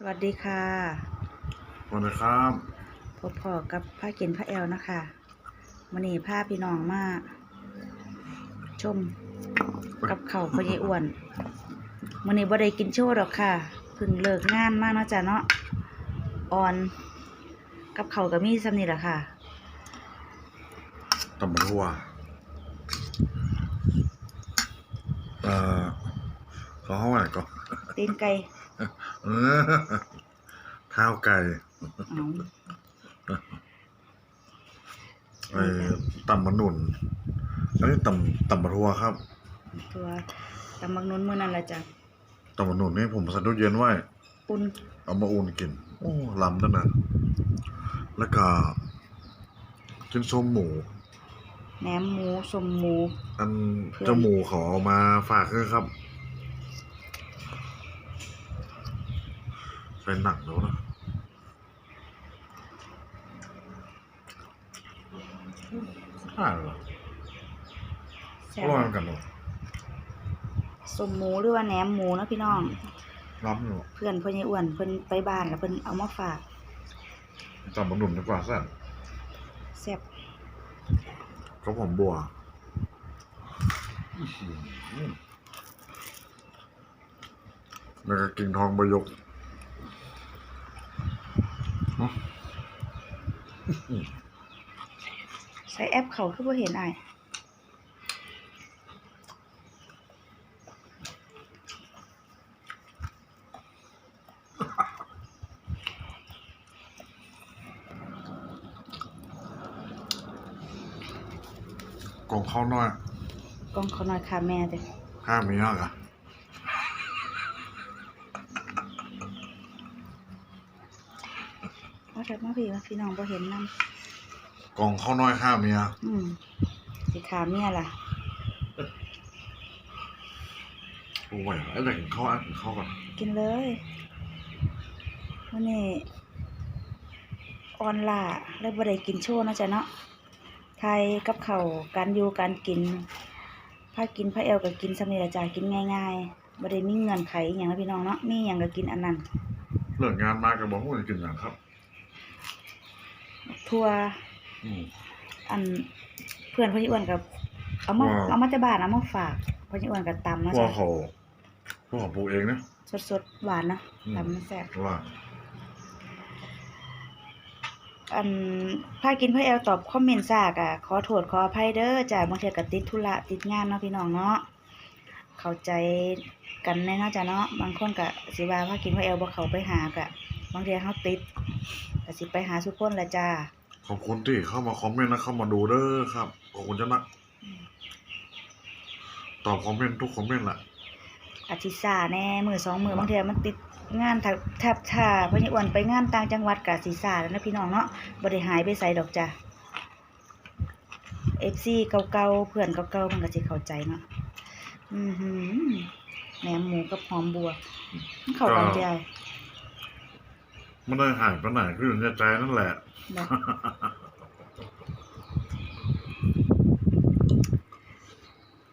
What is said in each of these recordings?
สวัสดีค่ะสวัสดีครับพบพอกับผ้ากินผ้าแอลนะคะมันนี่ผ้าพี่น้องมาชมกับเขาวพอยายอ้วนมันนี่บ่ได้กินโชว์ดอกค่ะเพิ่งเลิกงานมากเนาะจ้ะเนาะออน กับเขาวก็มีซ้ำนี่แหละค่ะตำบักหัวเอ่อเขาห้องไหนก่อนตีนไก่ เออข้าวไก่เอาไอ้ตำมะหนุนอันนี้ตำตำบักหัวครับตัวตำบักนุนมื้อนั้นละจ้ะตำมะหนุนนี่ผมใส่ตู้เย็นไว้อุ่นเอามาอุ่นกิน โอ้ล้ำนั่นนะแล้วก็กินส้มหมู แหนมหมูสมหมู อันเพื่อนเจ้าหมูขอเอามาฝากด้วยครับ ใส่หนักแล้วนะข้าวเหรอแซ่ร้อนบกันเนาะสมหมูหรือว่าแหนมหมูเนาะพี่น้องร้อนอยู่เพื่อนพ่อยายอ้วนเพิ่นไปบ้านแล้วเพิ่นเอามาฝากตำบะหนุนดีกว่าสั่นแซ่บก็ผมบัวแล้วก็กินทองใบยก ใช้แอปเขาคือบ่เห็นอ้ายกล่องข้าวน้อยกล้องเขาหน่อยค่ะแม่เด้อห้ามียากอะ เอาเถิดมาพี่มาพี่น้องบ่เห็นนํกล่องข้าวน้อยห้าเมียอืมสิขาเมียล่ะโอ้ยไอ้เด็กกินข้าวอะกินข้าวก่อนกินเลยวันนี้ออนล่าแล้วบ่ได้กินโชว์เนาะจ้ะเนาะไทยกับเขาวการอยู่การกินพากินพาแอลก็กินสำเร็จจ้ะกินง่ายๆบ่ได้มีเงื่อนไขอหย่างนะพี่น้องเนาะมีหยังก็กินอันนั้นเลิกงานมาก็บอกว่าจะกินอย่างครับ ทั่วอืม อันเพื่อนพ่อยี่อ้วนกับเอามาว้าว เอามาจากบ้านเอามาฝากพ่อยี่อ้วนกับตำพเนาะวกจ้ะเขาพวกเขาปลูกเองนะสดสดๆหวานนะอืม ตำมันแซ่บว่าอันพากินพ่อแอลตอบคอมเมนต์ซากอะขอโทษขออภัยเด้อจ้ะบางเทีก็ติดธุระติดงานเนาะพี่น้องเนาะเข้าใจกันแน่เนาะจ้ะเนาะบางคนก็สิว่าพากินพ่อแอลบ่เข้าไปหากะบางเทีเฮาติด ก็สิไปหาทุกคนแหละจ้า ขอบคุณที่เข้ามาคอมเมนต์และเข้ามาดูเด้อครับ ขอบคุณจ้านะตอบคอมเมนต์ทุกคอมเมนต์แหละ อาทิตย์ซาแน่มือสองมือบางเทีมันติดงานถ้าแทบถ้าพ่อนี่อ้วนไปงานต่างจังหวัดกะสีซาแล้วนะพี่น้องเนาะบ่ได้หายไปไสดอกจ้ะ FC เก่าๆเพื่อนเก่าๆมันก็สิเข้าใจเนาะอือหือแหนมหมูกับหอมบัวมันเข้ากันใจ ไม่ได้หายไปไหนคืออยู่ในใจนั่นแหละบ่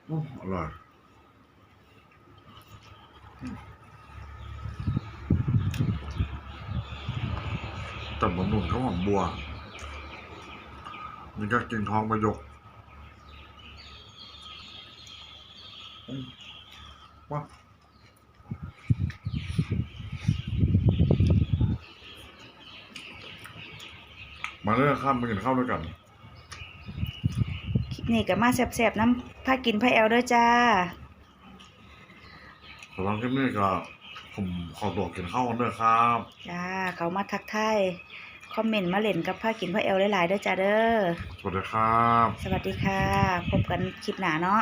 โอ้อร่อยแต่บะหนุนข้าวหอมบัว นี่ก็กินทองประยกอืมว้า มาเรื่องข้ามไปกินข้าวด้วยกัน คลิปนี้ก็มาแซ่บๆน้ำพากินพาแอลเด้อจ้าสำหรับคลิปนี้ก็ผมขอตัวกินข้าวกันด้วยครับ จ้า เขามาทักทายคอมเมนต์มาเล่นกับพากินพาแอลหลายๆเด้อจ้าเด้อ สวัสดีครับ สวัสดีค่ะ พบกันคลิปหน้าเนาะ